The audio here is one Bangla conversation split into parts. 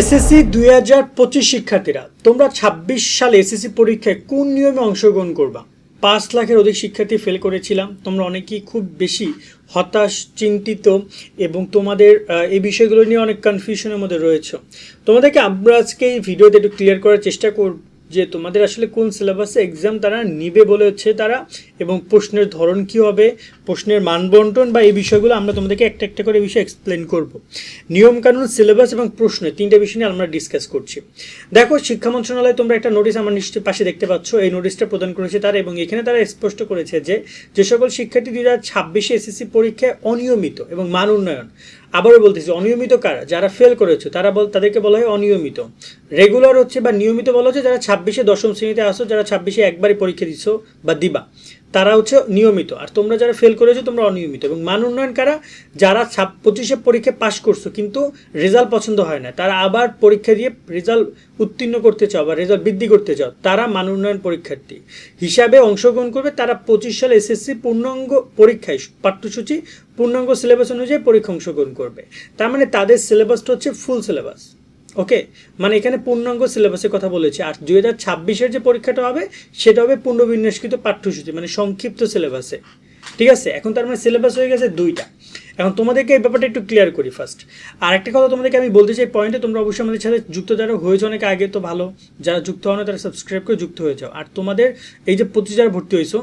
এসএসসি দুই হাজার পঁচিশ শিক্ষার্থীরা, তোমরা ছাব্বিশ সালে এসএসসি পরীক্ষায় কোন নিয়মে অংশগ্রহণ করবা? পাঁচ লাখের অধিক শিক্ষার্থী ফেল করেছিলাম, তোমরা অনেকেই খুব বেশি হতাশ, চিন্তিত এবং তোমাদের এই বিষয়গুলো নিয়ে অনেক কনফিউশনের মধ্যে রয়েছে। তোমাদেরকে আমরা আজকে এই ভিডিওতে একটু ক্লিয়ার করার চেষ্টা করব। যে তোমাদের আসলে কোন সিলেবাসে এক্সাম তারা নিবে বলে হচ্ছে তারা, এবং প্রশ্নের ধরন কী হবে, প্রশ্নের মানবন্টন বা এই বিষয়গুলো আমরা তোমাদেরকে একটা একটা করে বিষয় এক্সপ্লেন করব। নিয়মকানুন সিলেবাস এবং প্রশ্ন তিনটা বিষয় নিয়ে আমরা ডিসকাস করছি। দেখো, শিক্ষা মন্ত্রণালয় তোমরা একটা নোটিশ আমার নিশ্চয়ই পাশে দেখতে পাচ্ছ, এই নোটিশটা প্রদান করেছে তারা, এবং এখানে তারা স্পষ্ট করেছে যে যে সকল শিক্ষার্থী দুই হাজার ছাব্বিশে এসএসসি পরীক্ষায় অনিয়মিত এবং মান উন্নয়ন আবারও বলতেছি, অনিয়মিত কারা? যারা ফেল করেছে, তারা বল, তাদেরকে বলা হয় অনিয়মিত। রেগুলার হচ্ছে বা নিয়মিত বলা হচ্ছে, যারা ছাব্বিশে দশম শ্রেণীতে আসো যারা ছাব্বিশে একবারই পরীক্ষা দিছো বা দিবা। তারা হচ্ছে নিয়মিত। আর তোমরা যারা ফেল করেছ, তোমরা অনিয়মিত। এবং মান উন্নয়ন কারা? যারা ছাব পঁচিশে পরীক্ষা পাশ করছ, কিন্তু রেজাল্ট পছন্দ হয় না, তারা আবার পরীক্ষা দিয়ে রেজাল্ট উত্তীর্ণ করতে চাও বা রেজাল্ট বৃদ্ধি করতে চাও, তারা মান উন্নয়ন পরীক্ষার্থী। হিসাবে অংশগ্রহণ করবে তারা পঁচিশ সালে এসএসসি পূর্ণাঙ্গ পরীক্ষায়, পাঠ্যসূচি পূর্ণাঙ্গ সিলেবাস অনুযায়ী পরীক্ষা অংশগ্রহণ করবে। তার মানে তাদের সিলেবাসটা হচ্ছে ফুল সিলেবাস ওকে মানে এখানে পূর্ণাঙ্গ সিলেবাসের কথা বলেছে। আর দুই হাজার ছাব্বিশের যে পরীক্ষাটা হবে, সেটা হবে পূর্ণবিন্যাসকৃত পাঠ্যসূচি মানে সংক্ষিপ্ত সিলেবাসে ঠিক আছে? এখন তার মানে সিলেবাস হয়ে গেছে দুইটা। এখন তোমাদেরকে এই ব্যাপারটা একটু ক্লিয়ার করি ফার্স্ট আর একটা কথা তোমাদেরকে আমি বলতে চাই পয়েন্টে তোমরা অবশ্যই আমাদের সাথে যুক্ত যারা হয়েছে, অনেক আগে তো ভালো, যারা যুক্ত হও না, তারা সাবস্ক্রাইব করে যুক্ত হয়ে যাও। আর তোমাদের এই যে পঁচিশ যারা ভর্তি হয়েছো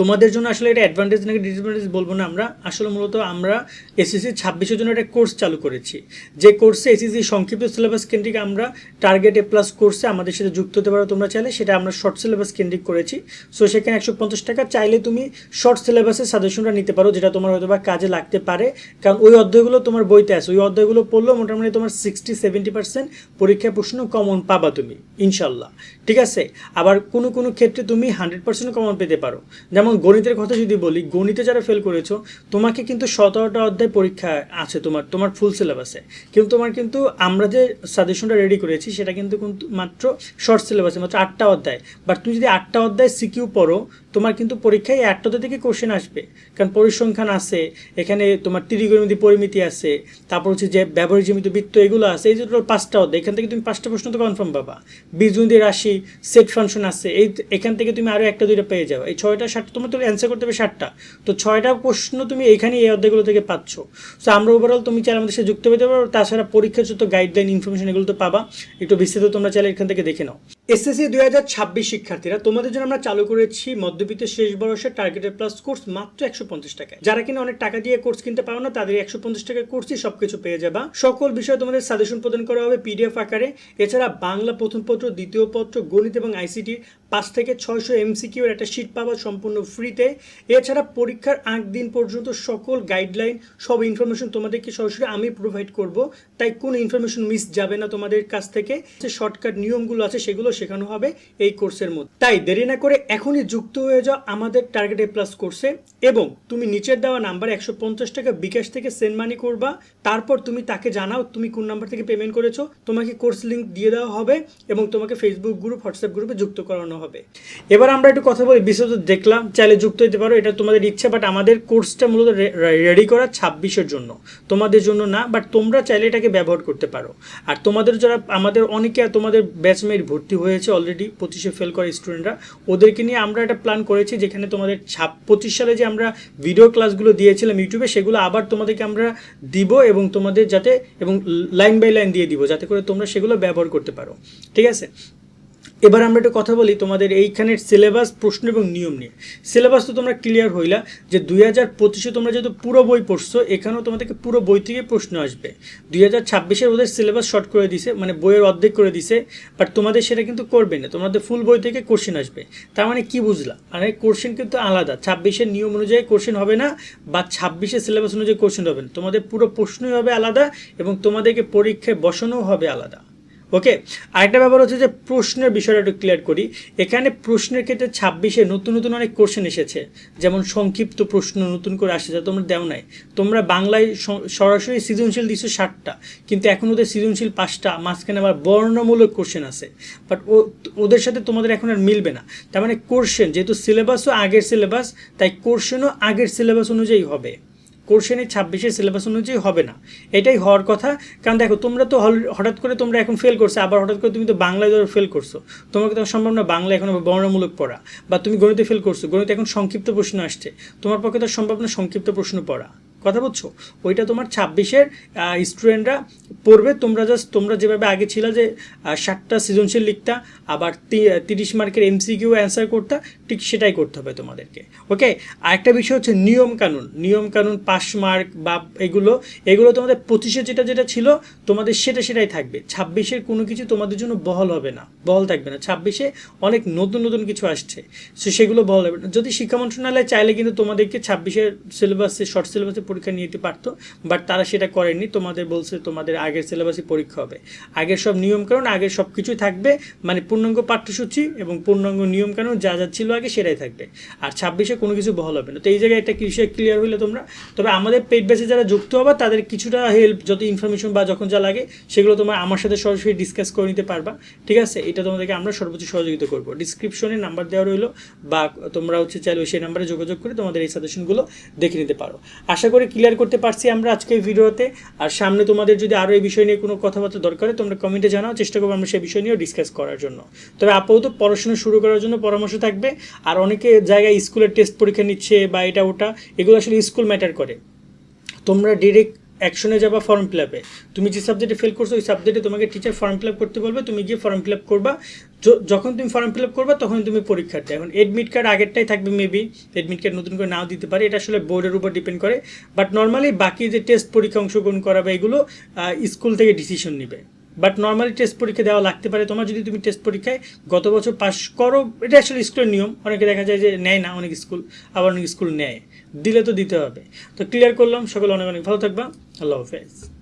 তোমাদের জন্য আসলে এটা অ্যাডভান্টেজ নাকি ডিসঅ্যাডভান্টেজ বলব না আমরা? আসলে মূলত আমরা এসএসসি ছাব্বিশের জন্য একটা কোর্স চালু করেছি। যে কোর্সে এসএসসি সংক্ষিপ্ত সিলেবাস কেন্দ্রিক আমরা টার্গেট এ প্লাস কোর্সে আমাদের সাথে যুক্ত হতে পারো তোমরা চাইলে, সেটা আমরা শর্ট সিলেবাস কেন্দ্রিক করেছি। সো সেখানে একশো পঞ্চাশ টাকা চাইলে তুমি শর্ট সিলেবাসের সাজেশনটা নিতে পারো, যেটা তোমার হয়তো বা কাজে লাগতে পারে। কারণ ওই অধ্যায়গুলো তোমার বইতে আছে। ওই অধ্যায়গুলো পড়লেও মোটামুটি তোমার সিক্সটি সেভেন্টি পার্সেন্ট পরীক্ষায় প্রশ্ন কমন পাবা তুমি, ইনশাল্লাহ। ঠিক আছে? আবার কোনো কোনো ক্ষেত্রে তুমি হান্ড্রেড পার্সেন্ট কমন পেতে পারো। যেমন গণিতের কথা যদি বলি, গণিতে যারা ফেল করেছ, তোমাকে কিন্তু সতেরোটা অধ্যায় পরীক্ষা আছে তোমার তোমার ফুল সিলেবাসে কিন্তু তোমার কিন্তু আমরা যে সাজেশনটা রেডি করেছি, সেটা কিন্তু কিন্তু মাত্র শর্ট সিলেবাসে মাত্র আটটা অধ্যায়। বাট তুমি যদি আটটা অধ্যায় সিকিউ পড়ো, তোমার কিন্তু পরীক্ষায় অধ্যায় থেকে কোশ্চেন আসবে। কারণ পরিসংখ্যান আছে, এখানে তোমার ত্রিগোণমিতি পরিমিতি আছে, তারপর হচ্ছে যে ব্যবহারিক জমিত বৃত্ত এগুলো আছে, এই যে পাঁচটা অধ্যায়, এখান থেকে তুমি পাঁচটা প্রশ্ন তো কনফার্ম পাবা। বীজগণিত রাশি সেট ফাংশন আছে, এই এখান থেকে তুমি আরও একটা দুইটা পেয়ে যাও এই ছয়টা, সাতটা তোমার তো অ্যান্সার করতে হবে ষাটটা। তো ছয়টা প্রশ্ন তুমি এখানে এই অধ্যায়গুলো থেকে পাচ্ছ। সো আমরা ওভারঅল তুমি চাইলে আমাদের সাথে যুক্ত হতে পারো তাছাড়া পরীক্ষার যত গাইডলাইন ইনফরমেশন এগুলো তো পাবা। একটু বিস্তারিত তোমরা চাইলে এখান থেকে দেখে নাও। এসএসসি দুই হাজার ছাব্বিশ শিক্ষার্থীরা, তোমাদের জন্য আমরা চালু করেছি মধ্যবিত্ত শেষ বয়সের টার্গেটেড প্লাস কোর্স মাত্র একশো পঞ্চাশ টাকায়। যারা কিনা অনেক টাকা দিয়ে কোর্স কিনতে পারো না, তাদের একশো পঞ্চাশ টাকার কোর্সই সবকিছু পেয়ে যাবা। সকল বিষয়ে তোমাদের সাজেশন প্রদান করা হবে পিডিএফ আকারে। এছাড়া বাংলা প্রথম পত্র দ্বিতীয় পত্র গণিত এবং আইসিটি পাঁচ থেকে ছয়শো এমসিকিউ এর একটা শিট পাবা সম্পূর্ণ ফ্রিতে এছাড়া পরীক্ষার আগ দিন পর্যন্ত সকল গাইডলাইন সব ইনফরমেশন তোমাদেরকে সরাসরি আমি প্রোভাইড করব। তাই কোনো ইনফরমেশন মিস যাবে না তোমাদের কাছ থেকে। যে শর্টকাট নিয়মগুলো আছে সেগুলো শেখানো হবে এই কোর্সের মধ্যে। তাই দেরি না করে এখনই যুক্ত হয়ে যাও আমাদের টার্গেট এ প্লাস কোর্সে এবং তুমি নিচের দেওয়া নাম্বার একশো পঞ্চাশ টাকা বিকাশ থেকে সেন্ড মানি করবা। তারপর তুমি তাকে জানাও তুমি কোন নাম্বার থেকে পেমেন্ট করেছ। তোমাকে কোর্স লিঙ্ক দিয়ে দেওয়া হবে এবং তোমাকে ফেসবুক গ্রুপ হোয়াটসঅ্যাপ গ্রুপে যুক্ত করানো হবে। এবার আমরা একটু কথা বলি বিশেষত দেখলাম, চাইলে যুক্ত হতে পারো, এটা তোমাদের ইচ্ছা বাট আমাদের কোর্সটা মূলত রেডি করা ছাব্বিশের জন্য। তোমাদের জন্য না বাট তোমরা চাইলে এটাকে ব্যবহার করতে পারো। আর তোমাদের যারা, আমাদের অনেকে তোমাদের ব্যাচমেট ভর্তি হয়েছে অলরেডি পঁচিশে ফেল করা স্টুডেন্টরা ওদেরকে নিয়ে আমরা একটা প্ল্যান করেছি যেখানে তোমাদের ছাপ পঁচিশ সালে যে আমরা ভিডিও ক্লাসগুলো দিয়েছিলাম ইউটিউবে সেগুলো আবার তোমাদেরকে আমরা দিব এবং তোমাদের যাতে এবং লাইন বাই লাইন দিয়ে দিব, যাতে করে তোমরা সেগুলো ব্যবহার করতে পারো। ঠিক আছে? এবার আমরা একটু কথা বলি তোমাদের এইখানের সিলেবাস প্রশ্ন এবং নিয়ম নিয়ে। সিলেবাস তো তোমরা ক্লিয়ার হইলা যে দুই হাজার পঁচিশে তোমরা যেহেতু পুরো বই পড়ছো, এখানেও তোমাদেরকে পুরো বই থেকে প্রশ্ন আসবে। দুই হাজার ছাব্বিশের ওদের সিলেবাস শর্ট করে দিছে মানে বইয়ের অর্ধেক করে দিছে বাট তোমাদের সেটা কিন্তু করবে না। তোমাদের ফুল বই থেকে কোশ্চেন আসবে। তার মানে কি বুঝলা? মানে কোশ্চেন কিন্তু আলাদা। ছাব্বিশের নিয়ম অনুযায়ী কোশ্চেন হবে না, বা ছাব্বিশের সিলেবাস অনুযায়ী কোশ্চেন হবে না। তোমাদের পুরো প্রশ্নই হবে আলাদা এবং তোমাদেরকে পরীক্ষায় বসানোও হবে আলাদা। ওকে আরেকটা ব্যাপার হচ্ছে যে প্রশ্নের বিষয়টা একটু ক্লিয়ার করি। এখানে প্রশ্নের ক্ষেত্রে ছাব্বিশে নতুন নতুন অনেক কোশ্চেন এসেছে। যেমন সংক্ষিপ্ত প্রশ্ন নতুন করে আসছে, যা তোমরা দেও নাই। তোমরা বাংলায় সরাসরি সৃজনশীল দিচ্ছ ষাটটা, কিন্তু এখন ওদের সৃজনশীল পাঁচটা, মাঝখানে আবার বর্ণমূলক কোশ্চেন আছে। বাট ও, ওদের সাথে তোমাদের এখন আর মিলবে না। তার মানে কোশ্চেন যেহেতু সিলেবাসও আগের সিলেবাস তাই কোশ্চেনও আগের সিলেবাস অনুযায়ী হবে। কোর্শনে ছাব্বিশের সিলেবাস অনুযায়ী হবে না। এটাই হওয়ার কথা। কারণ দেখো, তোমরা তো হঠাৎ করে তোমরা এখন ফেল করছ, আবার হঠাৎ করে তুমি তো বাংলায় ধরো ফেল করছ। তোমাকে তো সম্ভব না বাংলা এখন আবার বর্ণমূলক পড়া। বা তুমি গণিতে ফেল করছ, গণিতে এখন সংক্ষিপ্ত প্রশ্ন আসছে। তোমার পক্ষে তো সম্ভব না সংক্ষিপ্ত প্রশ্ন পড়া। কথা বলছো ওইটা তোমার ছাব্বিশের স্টুডেন্টরা পড়বে। তোমরা জাস্ট তোমরা যেভাবে আগে ছিল যে ষাটটা সৃজনশীল লিখতা, আবার তিরিশ মার্কের এমসিকিউ অ্যান্সার করতা ঠিক সেটাই করতে হবে তোমাদেরকে। ওকে আরেকটা বিষয় হচ্ছে নিয়ম কানুন। নিয়ম কানুন, পাস মার্ক বা এগুলো এগুলো তোমাদের পঁচিশে যেটা যেটা ছিল, তোমাদের সেটা সেটাই থাকবে। ছাব্বিশের কোনো কিছু তোমাদের জন্য বহল হবে না। বহল থাকবে না। ছাব্বিশে অনেক নতুন নতুন কিছু আসছে। সো সেগুলো বহল হবে না। যদি শিক্ষা মন্ত্রণালয় চাইলে কিন্তু তোমাদেরকে ছাব্বিশের সিলেবাসে শর্ট সিলেবাসে পরীক্ষা নিয়ে যেতে পারতো বাট তারা সেটা করেনি তোমাদের বলছে তোমাদের আগের সিলেবাসে পরীক্ষা হবে। আগের সব নিয়ম নিয়মকানুন আগের সব কিছুই থাকবে। মানে পূর্ণাঙ্গ পাঠ্যসূচি এবং পূর্ণাঙ্গ নিয়ম নিয়মকানুন যা যা ছিল আগে সেটাই থাকবে। আর ছাব্বিশে কোনো কিছু বহল হবে না। তো এই জায়গায় একটা বিষয় ক্লিয়ার হইলে তোমরা? তবে আমাদের পেড বেসে যারা যুক্ত হবে, তাদের কিছুটা হেল্প যত ইনফরমেশন বা যখন যা লাগে, সেগুলো তোমার আমার সাথে সরাসরি ডিসকাস করে নিতে পারবা। ঠিক আছে? এটা তোমাদেরকে আমরা সর্বোচ্চ সহযোগিতা করব। ডিসক্রিপশনে নাম্বার দেওয়া রইল, বা তোমরা হচ্ছে চাইলে সেই নাম্বারে যোগাযোগ করে তোমাদের এই সাজেশনগুলো দেখে নিতে পারো। আশা করি ক্লিয়ার করতে পারছি আমরা আজকে ভিডিওতে। আর সামনে তোমাদের যদি আরও এই বিষয় নিয়ে কোনো কথাবার্তা দরকার হয়, তোমরা কমেন্টে জানাও। চেষ্টা করব আমরা সেই বিষয় নিয়েও ডিসকাস করার জন্য। তবে আপাতত পড়াশোনা শুরু করার জন্য পরামর্শ থাকবে। আর অনেকে জায়গায় স্কুলের টেস্ট পরীক্ষা নিচ্ছে বা এটা ওটা, এগুলো আসলে স্কুল ম্যাটার করে। তোমরা ডিরেক্ট অ্যাকশনে যাবা ফর্ম ফিল আপে তুমি যে সাবজেক্টে ফেল করছ, ওই সাবজেক্টে তোমাকে টিচার ফর্ম ফিল আপ করতে বলবে, তুমি গিয়ে ফর্ম ফিল আপ করবা। যখন তুমি ফর্ম ফিল আপ করবা তখন তুমি পরীক্ষার্থী এখন এডমিট কার্ড আগেরটাই থাকবে মেবি এডমিট কার্ড নতুন করে নাও দিতে পারে, এটা আসলে বোর্ডের উপর ডিপেন্ড করে। বাট নর্মালি বাকি যে টেস্ট পরীক্ষা অংশগ্রহণ করা বা এগুলো স্কুল থেকে ডিসিশন নেবে। বাট নর্মালি টেস্ট পরীক্ষা দেওয়া লাগতে পারে। তোমার যদি তুমি টেস্ট পরীক্ষায় গত বছর পাস করো, এটা আসলে স্কুলের নিয়ম। অনেকে দেখা যায় যে নেয় না, অনেক স্কুল আবার অনেক স্কুল নেয়। দিলে তো দিতে হবে। তো ক্লিয়ার করলাম। সকলে অনেক অনেক ভালো থাকবা। আল্লাহ হাফেজ।